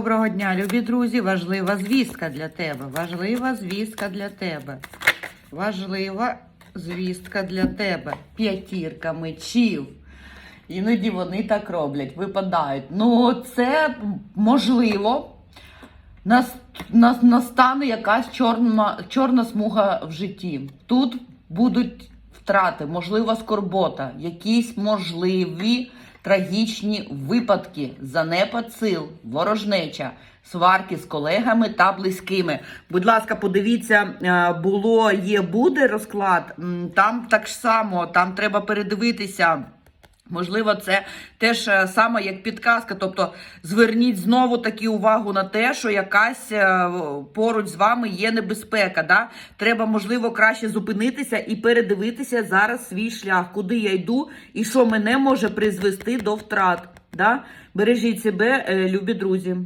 доброго дня, любі друзі. Важлива звістка для тебе. Важлива звістка для тебе. Важлива звістка для тебе. П'ятірка мечів. Іноді вони так роблять, випадають. Ну, це можливо. Нас, нас, настане якась чорна, чорна смуга в житті. Тут будуть втрати, можливо, скорбота, якісь можливі трагічні випадки, занепад сил, ворожнеча, сварки з колегами та близькими. Будь ласка, подивіться, е, було, є, буде розклад. Там так само, там треба передивитися. Можливо, це теж е, саме як підказка. Тобто зверніть знову таки увагу на те, що якась е, поруч з вами є небезпека. Да? Треба, можливо, краще зупинитися і передивитися зараз свій шлях, куди я йду і що мене може призвести до втрат. Да? Бережіть себе, е, любі друзі.